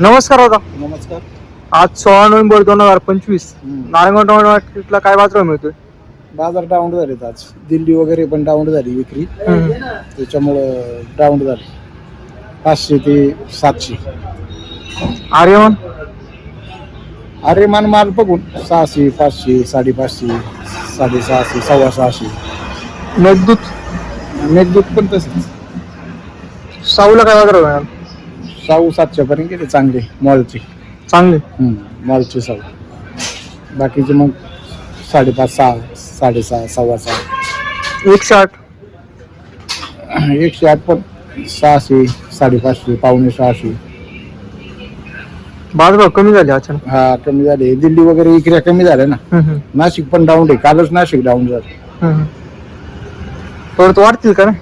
नमस्कार दादा. नमस्कार. आज सोळा नोव्हेंबर दोन हजार पंचवीस. नारायणगाव टोमॅटो मार्केटला काय बाजार मिळतोय? बाजार डाऊन झालेत आज. दिल्ली वगैरे पण डाऊन झाली विक्री. त्याच्यामुळं डाऊन झाली. पाचशे ते सातशे. आर्यमान? अरे मान माल बघून सहाशे पाचशे साडेपाचशे साडेसहाशे सव्वा सहाशे मेघदूत? मेघदूत पण तसेच. साऊला काय बाजार मिळाल? साऊ सातशे पर्यंत गेले चांगले मॉलचे चांगले? मॉलचे साऊ. बाकीचे मग साडेपाच सहा साडेसहा सव्वा सहा. एकशे आठ एकशे आठ पण सहाशे साडेपाचशे पावणे सहाशे. बाजारभाव कमी झाले अचानक. हा कमी झाले. दिल्ली वगैरे इकड्या कमी झाल्या ना. हम्म, हम्म, नाशिक पण डाऊन आहे. कालच नाशिक डाऊन झालं. हम्म. परत वाढतील का नाही?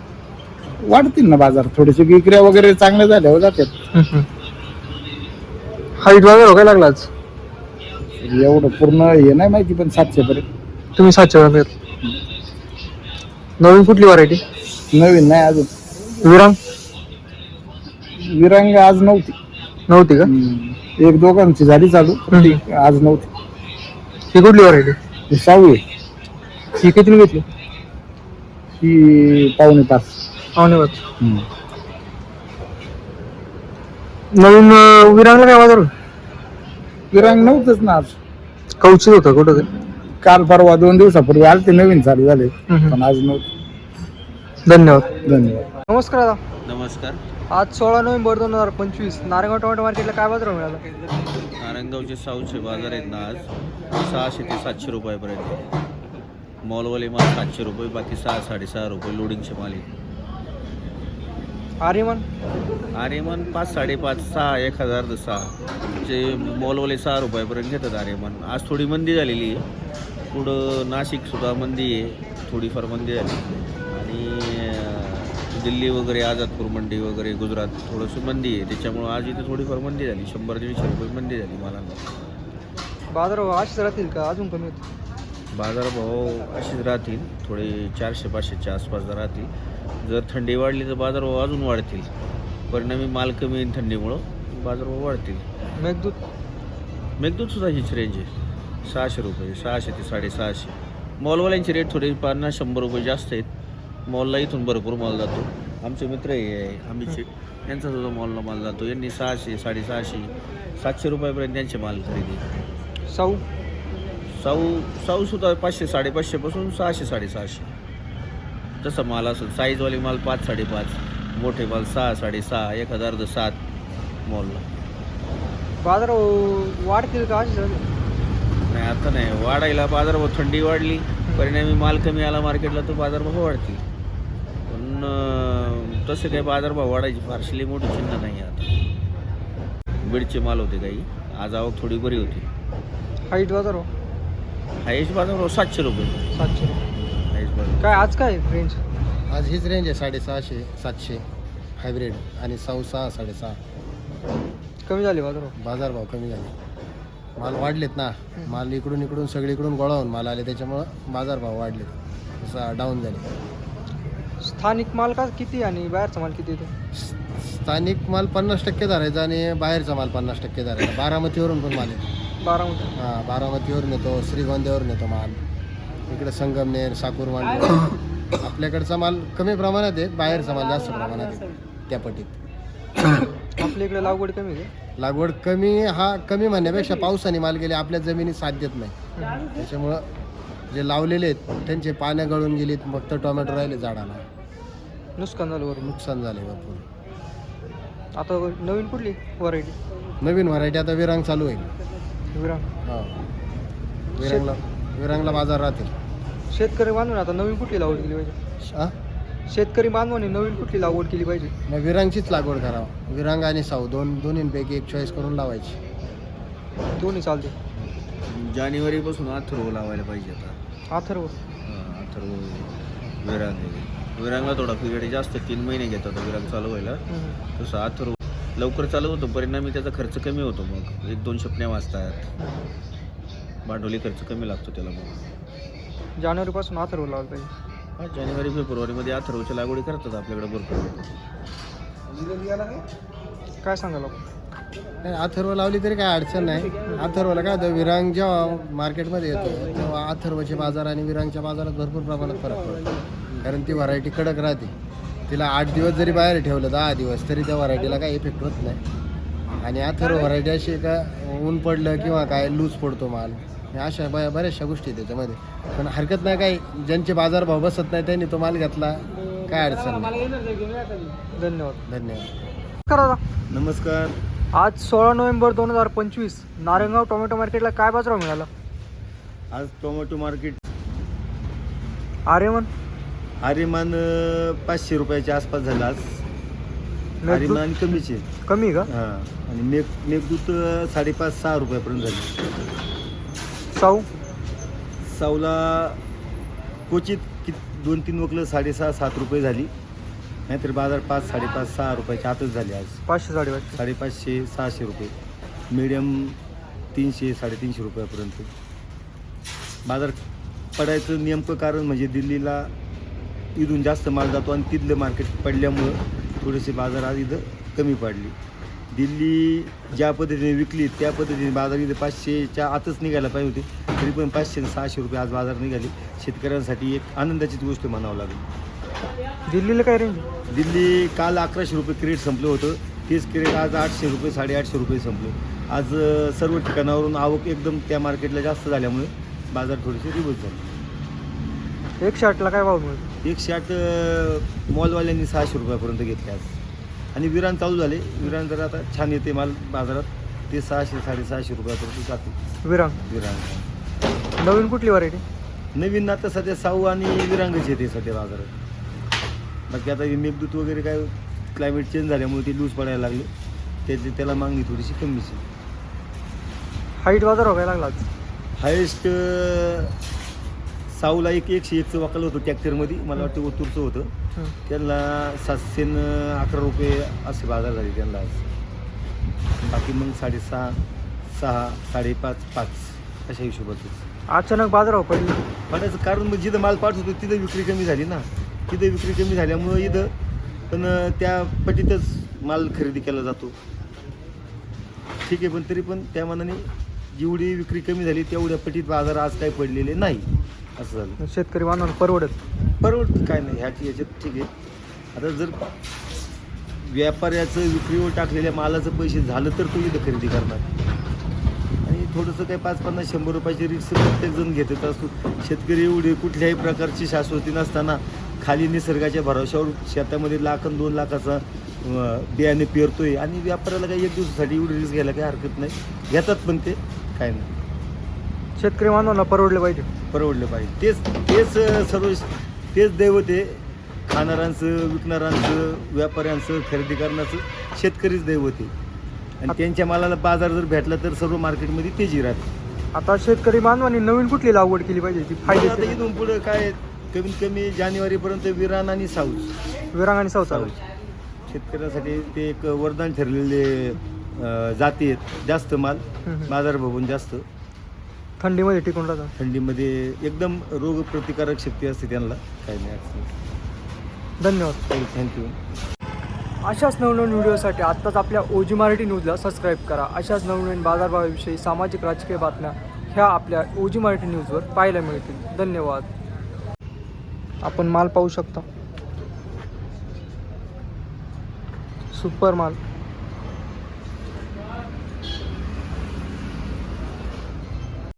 वाढतील ना बाजार. थोडेसे विक्र्या वगैरे चांगल्या झाल्या हो जातात हाईट बाजार काय लागला आज? एवढं पूर्ण हे नाही माहिती पण सातशे पर्यंत. तुम्ही सातशे रुपये नवीन कुठली व्हरायटी नवीन नाही अजून. विरांग? विरांग आज नव्हती. नव्हती का? एक दोघांची झाली चालू आज नव्हती. ही कुठली व्हरायटी ही सहावी आहे. ही किती घेतली? ही पावणे पाच. औरंगाबाद नवीन अं, विरांगला काय बाजार विरांग नव्हतंच ना आज. कौचित होतं कुठं ते काल परवा दोन दिवसापूर्वी आले ते नवीन चालू झाले पण आज नव्हते. धन्यवाद. धन्यवाद. नमस्कार दादा. नमस्कार. आज सोळा नोव्हेंबर दोन हजार पंचवीस नारायणगाव टोमॅटो मार्केटला काय बाजार मिळाला नारायणगावचे साऊथचे बाजार आहेत ना आज. सहाशे ते सातशे रुपयापर्यंत. मॉलवाले माल सातशे रुपये बाकी सहा साडेसहा रुपये लोडिंगचे माल आहेत. आर्यमान? आर्यमान पाच साडेपाच सहा एक हजार सहा. जे मॉलवाले सहा रुपयापर्यंत घेतात आर्यमान. आज थोडी मंदी झालेली आहे. पुढं नाशिकसुद्धा मंदी आहे. थोडीफार मंदी झाली. आणि दिल्ली वगैरे आझादपूर मंडी वगैरे गुजरात थोडंसं मंदी आहे. त्याच्यामुळं आज इथे थोडीफार मंदी झाली. शंभर दीडशे रुपये मंदी झाली मालांना बाजार असेच राहतील का? अजून कमी होतील? बाजारभाव असेच राहतील. थोडे चारशे पाचशेच्या आसपास राहतील. जर थंडी वाढली तर बाजारभाव अजून वाढतील. परिणामी माल कमी येईल थंडीमुळं बाजारभाव वाढतील. मेघदूत? मेघदूत सुद्धा हीच रेंज आहे. सहाशे रुपये सहाशे ते साडेसहाशे. मॉलवाल्यांचे रेट थोडे पन्नास शंभर रुपये जास्त आहेत. मॉलला इथून भरपूर माल जातो. आमचे मित्र हे आहे आम्हीचे यांचा सुद्धा मॉलला माल जातो. यांनी सहाशे साडेसहाशे सातशे रुपयापर्यंत त्यांचे माल खरेदी. साऊ? साऊ साऊ सुद्धा पाचशे साडेपाचशेपासून सहाशे साडेसहाशे. तसं माल असेल साईजवाले माल पाच साडेपाच मोठे माल सहा साडेसहा एक हजार द सात मॉलला बाजार वाढतील का नाही आता नाही. वाढायला बाजारभाव थंडी वाढली. परिणामी माल कमी आला मार्केटला तर बाजारभाव वाढतील. पण अं, तसे काही बाजारभाव वाढायची फारशी लई मोठी चिन्ह नाही आता. बीडचे माल होते काही. आज आवक थोडी बरी होती. हाईट बाजार हायेस्ट बाजारभाव सातशे रुपये. सातशे बाजार काय आज काय रेंज आज हीच रेंज आहे साडेसहाशे सातशे हायब्रिड आणि साऊ सहा साडेसहा. कमी झाले बाजार बाजारभाव कमी झाले. माल वाढलेत ना. माल इकडून इकडून सगळीकडून गोळा होऊन माल आले त्याच्यामुळं बाजारभाव वाढले तसं डाऊन झाले. स्थानिक माल का किती आणि बाहेरचा माल किती येतो? स्थानिक माल पन्नास टक्के धरायचा आणि बाहेरचा माल पन्नास टक्के धरायचा. बारामतीवरून पण माल येतो. बारामती. हां बारामतीवरून येतो श्रीगोंद्यावरून येतो माल. इकडे संगमनेर साकूरवाडी. आपल्याकडचा माल कमी प्रमाणात आहे बाहेरचा माल जास्त प्रमाणात आहे. त्या पटीत. आपल्या इकडे लागवड कमी आहे? लागवड कमी हा कमी म्हणण्यापेक्षा पावसाने माल गेले आपल्या जमिनीत साथ देत नाही. त्याच्यामुळं जे लावलेले आहेत त्यांचे पानं गळून गेलीत फक्त टोमॅटो राहिले झाडाला. नुकसान झालं बरोबर नुकसान झाले भरपूर. आता नवीन कुठली व्हरायटी नवीन व्हरायटी आता विरांग चालू होईल विरांग. हो. विरांगला विरांगला बाजार राहतील. शेतकरी बांधून आता नवीन कुठली लागवड केली पाहिजे? हा शेतकरी बांधवाने नवीन कुठली लागवड केली पाहिजे? मग विरांगचीच लागवड करावं. विरांग आणि साऊ दोन दोन्हींपैकी एक चॉईस करून लावायची. दोन्ही चालते जानेवारीपासून अथर्व लावायला पाहिजे आता. अथर्व हा, अथर्व विरांग. वगैरे. विरांगला थोडा पिरियड जास्त तीन महिने घेतात विरांग चालू व्हायला. हम्म. तसं अथर्व लवकर चालू होतो परिणामी त्याचा खर्च कमी होतो मग. एक दोन शपण्या वाजतात भांडवली खर्च कमी लागतो त्याला मग जानेवारीपासून अथर्व लावायला पाहिजे हा जानेवारी फेब्रुवारीमध्ये अथर्वच्या लागवडी करतात आपल्याकडे भरपूर लोकं. काय सांगाल आपण? नाही अथर्व लावली तरी काय अडचण नाही. अथर्वला काय होतं विरांग जेव्हा मार्केटमध्ये येतो तेव्हा अथर्वचे बाजार आणि विरांगच्या बाजारात भरपूर प्रमाणात फरक पडतो. कारण ती व्हरायटी कडक राहते. तिला आठ दिवस जरी बाहेर ठेवलं दहा दिवस तरी त्या व्हरायटीला काही इफेक्ट होत नाही. आणि अथर्व व्हरायटी अशी आहे का ऊन पडलं किंवा काय लूज पडतो माल. हे अशा ब बऱ्याचशा गोष्टी आहेत त्याच्यामध्ये. पण हरकत नाही काही. ज्यांचे बाजारभाव बसत नाही त्यांनी तो माल घेतला. काय अडचण नाही. धन्यवाद. धन्यवाद. करा नमस्कार. आज सोळा नोव्हेंबर दोन हजार पंचवीस नारायणगाव टोमॅटो मार्केटला काय बाजाराव मिळाला? आज टोमॅटो मार्केट आर्यमन? आर्यमान अं, पाचशे रुपयाच्या आसपास झालं आज. मेघदूत? आर्यमान कमीच. आहे कमी आहे हां. आणि मेघ मेघदूत अं, साडेपाच सहा रुपयापर्यंत झाली. का साऊ? सावला क्वचित कि दोन तीन वकलं साडेसहा सात रुपये झाली. नाहीतर बाजार पाच साडेपाच सहा रुपयाच्या आतच झाले आज. पाचशे साडेपाचशे. साडेपाचशे सहाशे रुपये. मीडियम तीनशे साडेतीनशे रुपयापर्यंत. बाजार पडायचं नेमकं कारण म्हणजे दिल्लीला इथून जास्त माल जातो आणि तिथलं मार्केट पडल्यामुळं थोडेसे बाजार आज इथं कमी पडली. दिल्ली ज्या पद्धतीने विकली त्या पद्धतीने बाजार इथं पाचशेच्या आतच निघायला पाहिजे होते. तरी पण पाचशे आणि सहाशे रुपये आज बाजार निघाले. शेतकऱ्यांसाठी एक आनंदाचीच गोष्ट म्हणावं लागेल. दिल्लीला काय रेंज दिल्ली काल अकराशे रुपये क्रेट संपलं होतं. तेच क्रेट आज आठशे रुपये साडेआठशे रुपये संपलं. आज सर्व ठिकाणावरून आवक एकदम त्या मार्केटला जास्त झाल्यामुळे बाजार थोडेसे रिवर्स झाले. एक शर्टला काय भाव मिळतो? एक शर्ट मॉलवाल्यांनी सहाशे रुपयापर्यंत घेतले आज. आणि विरान चालू झाले. विरान जर आता छान येते माल बाजारात. ते सहाशे साडेसहाशे रुपयापर्यंत जाते. विरांग विरांग नवीन कुठली व्हरायटी नवीन आता सध्या साऊ आणि विरांगच येते सध्या बाजारात. बाकी आता हे मेघदूत वगैरे काय क्लायमेट चेंज झाल्यामुळे ते लूज पडायला लागले. त्याची त्याला मागणी थोडीशी कमीच आहे. हाईट बाजार काय लागला आज. हायेस्ट साऊला एक एकशे एकचं वाकलं होतं ट्रॅक्टरमध्ये. मला वाटतं ओतूरचं होतं. त्यांना सातशे न अकरा रुपये असे बाजार झाले त्यांना आज. बाकी मग साडेसहा सहा साडेपाच पाच अशा हिशोबाचं अचानक बाजाराव पडली. पडायचं कारण मग जिथं माल पाठवतो तिथं विक्री कमी झाली ना. तिथं विक्री कमी झाल्यामुळं इथं पण त्या पटीतच माल खरेदी केला जातो. ठीक आहे पण तरी पण त्या मानाने जेवढी विक्री कमी झाली तेवढ्या पटीत बाजार आज काही पडलेले नाही. असं झालं शेतकरी बांधवांना परवडत. परवडत काय नाही ह्याची याच्यात ठीक आहे. आता जर व्यापाऱ्याचं विक्रीवर टाकलेल्या मालाचं पैसे झालं तर तो इथं खरेदी करणार. आणि थोडंसं काही पाच पन्नास शंभर रुपयाची रिक्स प्रत्येकजण घेतच असतो. शेतकरी एवढे कुठल्याही प्रकारची शाश्वती नसताना खाली निसर्गाच्या भरोशावर शेतामध्ये लाख आणि दोन लाखाचा बियाणे पेरतोय आणि व्यापाऱ्याला काही एक दिवसासाठी एवढी रिस्क घ्यायला काही हरकत नाही. घेतात पण ते काय नाही. शेतकरी बांधवांना परवडले पाहिजे. परवडलं पाहिजे. तेच तेच अं, सर्व तेच दैवत आहे खाणाऱ्यांचं विकणाऱ्यांचं व्यापाऱ्यांचं खरेदी करण्याचं शेतकरीच दैवत आहे आणि त्यांच्या मालाला बाजार जर भेटला तर सर्व मार्केटमध्ये तेजी राहते. आता शेतकरी बांधवांनी नवीन कुठली लागवड केली पाहिजे ती आता फायदेशीर इथून पुढे काय कमीत कमी जानेवारीपर्यंत विरान आणि साऊस. विरांग आणि सावचा साऊस. शेतकऱ्यासाठी ते एक वरदान ठरलेले अं, जाती आहेत. जास्त माल बाजार बघून जास्त. थंडीमध्ये टिकून राहतात. थंडीमध्ये एकदम रोग प्रतिकारक शक्ती असते त्यांना. काही नाही अडचण धन्यवाद. थँक्यू अशाच नवनवीन व्हिडिओसाठी आत्ताच आपल्या ओजी मराठी न्यूजला सबस्क्राईब करा. अशाच नवनवीन बाजारभावाविषयी सामाजिक राजकीय बातम्या ह्या आपल्या ओजी मराठी न्यूजवर पाहायला मिळतील. धन्यवाद. आपण माल पाहू शकता. सुपर माल.